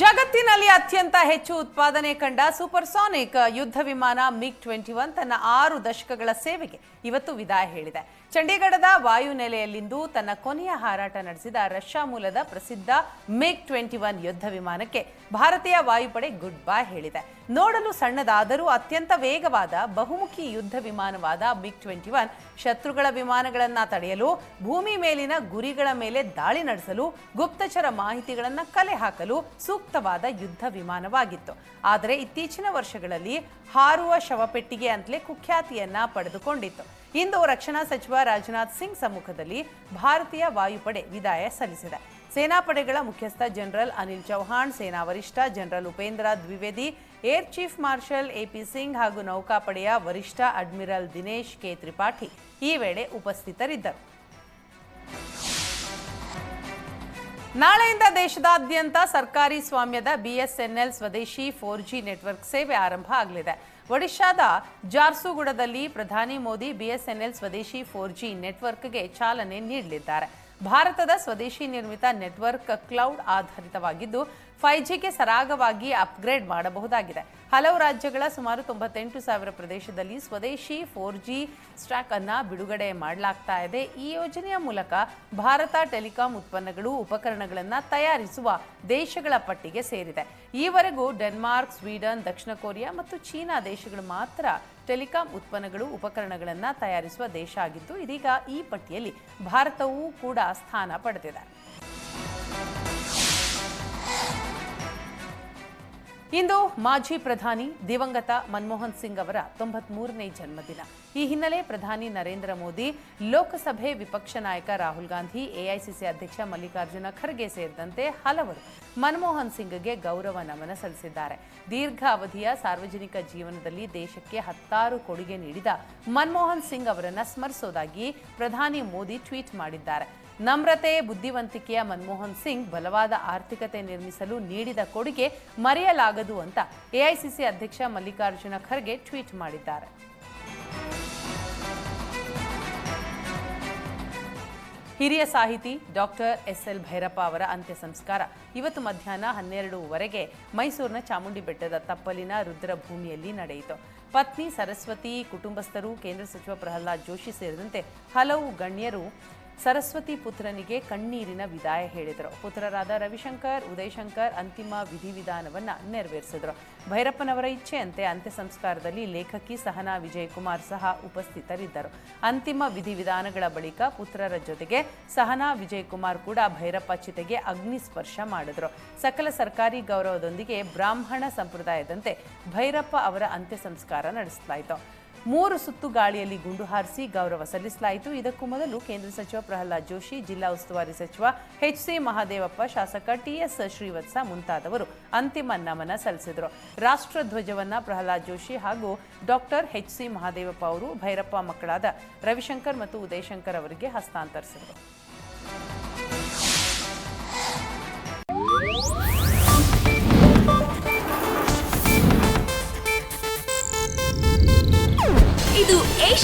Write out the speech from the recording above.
जगत ಜಗತ್ತಿನಲ್ಲಿ ಅತ್ಯಂತ ಹೆಚ್ಚು ಉತ್ಪಾದನೆ ಕಂಡ ಸೂಪರ್ಸಾನಿಕ್ ಯುದ್ಧ ವಿಮಾನ ಮಿಗ್ ಟ್ವೆಂಟಿ ಒನ್ ತನ್ನ ಆರು ದಶಕಗಳ ಸೇವೆಗೆ ಇವತ್ತು ವಿದಾಯ ಹೇಳಿದೆ. ಚಂಡೀಗಢದ ವಾಯುನೆಲೆಯಲ್ಲಿಂದು ತನ್ನ ಕೊನೆಯ ಹಾರಾಟ ನಡೆಸಿದ ರಷ್ಯಾ ಮೂಲದ ಪ್ರಸಿದ್ಧ ಮಿಗ್ ಟ್ವೆಂಟಿ ಒನ್ ಯುದ್ಧ ವಿಮಾನಕ್ಕೆ ಭಾರತೀಯ ವಾಯುಪಡೆ ಗುಡ್ ಬೈ ಹೇಳಿದೆ. ನೋಡಲು ಸಣ್ಣದಾದರೂ ಅತ್ಯಂತ ವೇಗವಾದ, ಬಹುಮುಖಿ ಯುದ್ಧ ವಿಮಾನವಾದ ಮಿಗ್ ಟ್ವೆಂಟಿ ಒನ್ ಶತ್ರುಗಳ ವಿಮಾನಗಳನ್ನ ತಡೆಯಲು, ಭೂಮಿ ಮೇಲಿನ ಗುರಿಗಳ ಮೇಲೆ ದಾಳಿ ನಡೆಸಲು, ಗುಪ್ತಚರ ಮಾಹಿತಿಗಳನ್ನ ಕಲೆ ಹಾಕಲು ಸೂಕ್ತವಾದ ಯುದ್ಧ ವಿಮಾನವಾಗಿತ್ತು. ಆದರೆ ಇತ್ತೀಚಿನ ವರ್ಷಗಳಲ್ಲಿ ಹಾರುವ ಶವಪೆಟ್ಟಿಗೆ ಅಂತಲೇ ಕುಖ್ಯಾತಿಯನ್ನ ಪಡೆದುಕೊಂಡಿತ್ತು. ಇಂದು ರಕ್ಷಣಾ ಸಚಿವ ರಾಜನಾಥ್ ಸಿಂಗ್ ಸಮ್ಮುಖದಲ್ಲಿ ಭಾರತೀಯ ವಾಯುಪಡೆ ವಿದಾಯ ಸಲ್ಲಿಸಿದೆ. ಸೇನಾಪಡೆಗಳ ಮುಖ್ಯಸ್ಥ ಜನರಲ್ ಅನಿಲ್ ಚೌಹಾಣ್ ಸೇನಾ ವರಿಷ್ಠ general Upendra Dwivedi, air chief marshal AP Singh ಹಾಗೂ ನೌಕಾಪಡೆಯ ವರಿಷ್ಠ ಅಡ್ಮಿರಲ್ ದಿನೇಶ್ ಕೆ ತ್ರಿಪಾಠಿ ಈ ವೇಳೆ ಉಪಸ್ಥಿತರಿದ್ದರು. ನಾಳೆಯಿಂದ ದೇಶದಾದ್ಯಂತ ಸರ್ಕಾರಿ ಸ್ವಾಮ್ಯದ ಬಿಎಸ್ಎನ್ಎಲ್ ಸ್ವದೇಶಿ ಫೋರ್ ಜಿ ನೆಟ್ವರ್ಕ್ ಸೇವೆ ಆರಂಭ ಆಗಲಿದೆ. ಒಡಿಶಾದ ಜಾರ್ಸುಗುಡದಲ್ಲಿ ಪ್ರಧಾನಿ ಮೋದಿ ಬಿಎಸ್ಎನ್ಎಲ್ ಸ್ವದೇಶಿ ಫೋರ್ ಜಿ ನೆಟ್ವರ್ಕ್ಗೆ ಚಾಲನೆ ನೀಡಲಿದ್ದಾರೆ. ಭಾರತದ ಸ್ವದೇಶಿ ನಿರ್ಮಿತ ನೆಟ್ವರ್ಕ್ ಕ್ಲೌಡ್ ಆಧಾರಿತವಾಗಿದ್ದು ಫೈವ್ ಜಿಗೆ ಸರಾಗವಾಗಿ ಅಪ್ಗ್ರೇಡ್ ಮಾಡಬಹುದಾಗಿದೆ. ಹಲವು ರಾಜ್ಯಗಳ ಸುಮಾರು ತೊಂಬತ್ತೆಂಟು ಸಾವಿರ ಪ್ರದೇಶದಲ್ಲಿ ಸ್ವದೇಶಿ ಫೋರ್ ಜಿ ಸ್ಟ್ರಾಕ್ ಅನ್ನ ಬಿಡುಗಡೆ ಮಾಡಲಾಗ್ತಾ ಇದೆ. ಈ ಯೋಜನೆಯ ಮೂಲಕ ಭಾರತ ಟೆಲಿಕಾಂ ಉತ್ಪನ್ನಗಳು, ಉಪಕರಣಗಳನ್ನು ತಯಾರಿಸುವ ದೇಶಗಳ ಪಟ್ಟಿಗೆ ಸೇರಿದೆ. ಈವರೆಗೂ ಡೆನ್ಮಾರ್ಕ್, ಸ್ವೀಡನ್, ದಕ್ಷಿಣ ಕೊರಿಯಾ ಮತ್ತು ಚೀನಾ ದೇಶಗಳು ಮಾತ್ರ ಟೆಲಿಕಾಂ ಉತ್ಪನ್ನಗಳು, ಉಪಕರಣಗಳನ್ನು ತಯಾರಿಸುವ ದೇಶ ಆಗಿದ್ದು, ಇದೀಗ ಈ ಪಟ್ಟಿಯಲ್ಲಿ ಭಾರತವೂ ಕೂಡ ಸ್ಥಾನ ಪಡೆದಿದೆ. ಇಂದು ಮಾಜಿ ಪ್ರಧಾನಿ ದಿವಂಗತ ಮನಮೋಹನ್ ಸಿಂಗ್ ಅವರ ತೊಂಬತ್ಮೂರನೇ ಜನ್ಮದಿನ. ಈ ಹಿನ್ನೆಲೆ ಪ್ರಧಾನಿ ನರೇಂದ್ರ ಮೋದಿ, ಲೋಕಸಭೆ ವಿಪಕ್ಷ ನಾಯಕ ರಾಹುಲ್ ಗಾಂಧಿ, ಎಐಸಿಸಿ ಅಧ್ಯಕ್ಷ ಮಲ್ಲಿಕಾರ್ಜುನ ಖರ್ಗೆ ಸೇರಿದಂತೆ ಹಲವರು ಮನಮೋಹನ್ ಸಿಂಗ್ಗೆ ಗೌರವ ನಮನ ಸಲ್ಲಿಸಿದ್ದಾರೆ. ದೀರ್ಘ ಅವಧಿಯ ಸಾರ್ವಜನಿಕ ಜೀವನದಲ್ಲಿ ದೇಶಕ್ಕೆ ಹತ್ತಾರು ಕೊಡುಗೆ ನೀಡಿದ ಮನಮೋಹನ್ ಸಿಂಗ್ ಅವರನ್ನು ಸ್ಮರಿಸೋದಾಗಿ ಪ್ರಧಾನಿ ಮೋದಿ ಟ್ವೀಟ್ ಮಾಡಿದ್ದಾರೆ. ನಮ್ರತೆ, ಬುದ್ಧಿವಂತಿಕೆಯ ಮನಮೋಹನ್ ಸಿಂಗ್ ಬಲವಾದ ಆರ್ಥಿಕತೆ ನಿರ್ಮಿಸಲು ನೀಡಿದ ಕೊಡುಗೆ ಮರೆಯಲಾಗದು ಅಂತ ಎಐಸಿಸಿ ಅಧ್ಯಕ್ಷ ಮಲ್ಲಿಕಾರ್ಜುನ ಖರ್ಗೆ ಟ್ವೀಟ್ ಮಾಡಿದ್ದಾರೆ. ಹಿರಿಯ ಸಾಹಿತಿ ಡಾಕ್ಟರ್ ಎಸ್ ಎಲ್ ಭೈರಪ್ಪ ಅವರ ಅಂತ್ಯ ಸಂಸ್ಕಾರ. ಇವತ್ತು ಮಧ್ಯಾಹ್ನ ಹನ್ನೆರಡುವರೆಗೆ ಮೈಸೂರಿನ ಚಾಮುಂಡಿ ಬೆಟ್ಟದ ತಪ್ಪಲಿನ ರುದ್ರಭೂಮಿಯಲ್ಲಿ ನಡೆಯಿತು. ಪತ್ನಿ ಸರಸ್ವತಿ, ಕುಟುಂಬಸ್ಥರು, ಕೇಂದ್ರ ಸಚಿವ ಪ್ರಹ್ಲಾದ್ ಜೋಶಿ ಸೇರಿದಂತೆ ಹಲವು ಗಣ್ಯರು ಸರಸ್ವತಿ ಪುತ್ರನಿಗೆ ಕಣ್ಣೀರಿನ ವಿದಾಯ ಹೇಳಿದರು. ಪುತ್ರರಾದ ರವಿಶಂಕರ್, ಉದಯಶಂಕರ್ ಅಂತಿಮ ವಿಧಿವಿಧಾನವನ್ನ ನೆರವೇರಿಸಿದರು. ಭೈರಪ್ಪನವರ ಇಚ್ಛೆಯಂತೆ ಅಂತ್ಯ ಸಂಸ್ಕಾರದಲ್ಲಿ ಲೇಖಕಿ ಸಹನಾ ವಿಜಯಕುಮಾರ್ ಸಹ ಉಪಸ್ಥಿತರಿದ್ದರು. ಅಂತಿಮ ವಿಧಿವಿಧಾನಗಳ ಬಳಿಕ ಪುತ್ರರ ಜೊತೆಗೆ ಸಹನಾ ವಿಜಯಕುಮಾರ್ ಕೂಡ ಭೈರಪ್ಪ ಚಿತೆಗೆ ಅಗ್ನಿ ಸ್ಪರ್ಶ ಮಾಡಿದರು. ಸಕಲ ಸರ್ಕಾರಿ ಗೌರವದೊಂದಿಗೆ ಬ್ರಾಹ್ಮಣ ಸಂಪ್ರದಾಯದಂತೆ ಭೈರಪ್ಪ ಅವರ ಅಂತ್ಯ ಸಂಸ್ಕಾರ ನಡೆಸಲಾಯಿತು. ಮೂರು ಸುತ್ತು ಗಾಳಿಯಲ್ಲಿ ಗುಂಡು ಹಾರಿಸಿ ಗೌರವ ಸಲ್ಲಿಸಲಾಯಿತು. ಇದಕ್ಕೂ ಮೊದಲು ಕೇಂದ್ರ ಸಚಿವ ಪ್ರಹ್ಲಾದ್ ಜೋಶಿ, ಜಿಲ್ಲಾ ಉಸ್ತುವಾರಿ ಸಚಿವ ಎಚ್ ಸಿ ಮಹಾದೇವಪ್ಪ, ಶಾಸಕ ಟಿಎಸ್ ಶ್ರೀವತ್ಸ ಮುಂತಾದವರು ಅಂತಿಮ ನಮನ ಸಲ್ಲಿಸಿದರು. ರಾಷ್ಟ್ರಧ್ವಜವನ್ನ ಪ್ರಹ್ಲಾದ್ ಜೋಶಿ ಹಾಗೂ ಡಾಕ್ಟರ್ ಎಚ್ ಸಿ ಮಹಾದೇವಪ್ಪ ಅವರು ಭೈರಪ್ಪ ಮಕ್ಕಳಾದ ರವಿಶಂಕರ್ ಮತ್ತು ಉದಯಶಂಕರ್ ಅವರಿಗೆ ಹಸ್ತಾಂತರಿಸಿದರು.